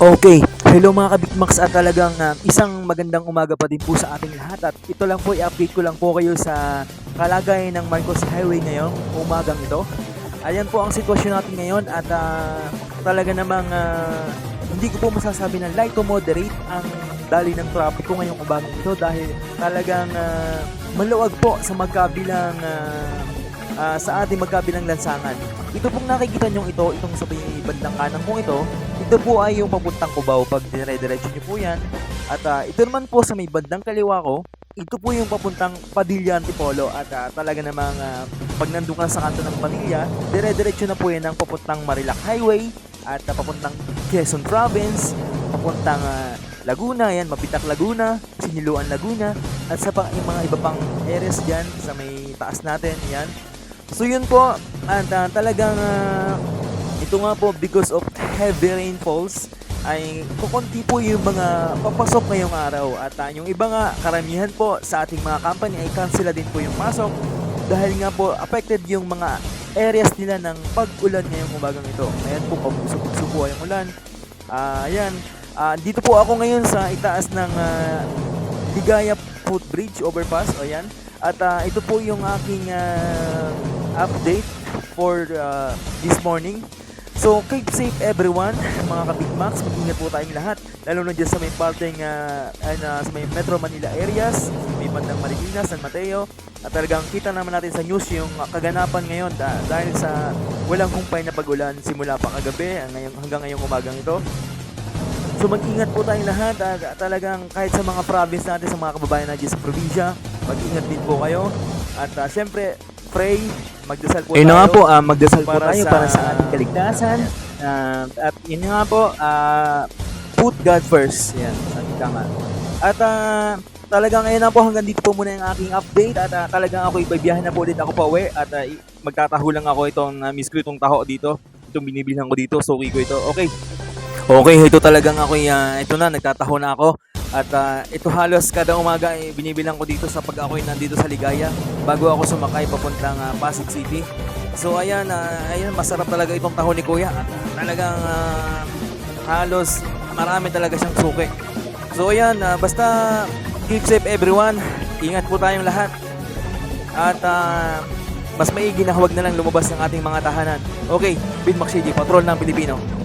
Okay, hello mga kabigmax at talagang ah, isang magandang umaga pa din po sa ating lahat at ito lang po i-update ko lang po kayo sa kalagayan ng Marcos Highway ngayong umagang ito. Ayan po ang sitwasyon natin ngayon at ah, talaga namang ah, hindi ko po masasabi na light to moderate ang dali ng trapiko ngayong umagang ito dahil talagang ah, maluwag po sa magkabilang ah, ah, sa ating magkabilang lansangan. Ito pong nakikita nyo ito, itong sa bandang kanan pong ito, ito po ay yung papuntang Cubao pag dire-diretso nyo po yan. At ah, ito naman po sa may bandang kaliwa ko, ito po yung papuntang Padilla Antipolo at ah, talaga namang ah, pag nandun ka sa kanto ng Padilla, dire-diretso na po yan ng papuntang Marilac Highway at ah, papuntang Quezon Province, papuntang ah, Laguna, yan, Mabitak Laguna, Siniluan Laguna, at sa pa, yung mga iba pang areas dyan sa may taas natin, yan. So yun po, at ah, talagang ah, ito nga po because of heavy rainfalls ay kukunti po yung mga papasok ngayong araw at ah, yung iba nga karamihan po sa ating mga company ay cancel din po yung pasok dahil nga po affected yung mga areas nila ng pag-ulan ngayong umagang ito. Ayan po, pabugso-bugso po yung ulan. Ah, ayan, Ah, dito po ako ngayon sa itaas ng ah, Ligaya Footbridge Overpass. O yan. At ah, ito po yung aking ah, update for ah, this morning. So, keep safe everyone, mga kabigmax. Mag-ingat po tayong lahat. Lalo na dyan sa may parteng, ah, ano, sa may Metro Manila areas, may bandang Marikina, San Mateo. At talagang kita naman natin sa news yung ah, kaganapan ngayon da- dahil sa walang humpay na pag-ulan simula pa kagabi hanggang, hanggang ngayong umagang ito. So mag-ingat po tayong lahat at at talagang kahit sa mga province natin, sa mga kababayan natin sa probinsya, mag-ingat din po kayo. At uh, syempre, pray, magdasal po Ayun tayo. na nga po, ah, magdasal po para tayo sa- para sa ating kaligtasan. Ah, at yun nga po, ah, put God first. Yan, sabi ka nga. At ah, talagang ngayon na po hanggang dito po muna yung aking update at ah, talagang ako ibabiyahin na po ulit ako pa uwi at ah, i- magtataho lang ako itong uh, miss ko itong taho dito. Itong binibilhan ko dito, suki ko ito. Okay. Okay, ito talagang ako, uh, ito na, nagtataho na ako. At ah, ito halos kada umaga ay binibilang ko dito sa pag ako'y nandito sa Ligaya bago ako sumakay papuntang ah, Pasig City. So ayan, ah, ayan masarap talaga itong taho ni Kuya at talagang ah, halos marami talaga siyang suki. So ayan, ah, basta keep safe everyone. Ingat po tayong lahat. At ah, mas maigi na huwag na lang lumabas ng ating mga tahanan. Okay, Bin Makshidi, Patrol ng Pilipino.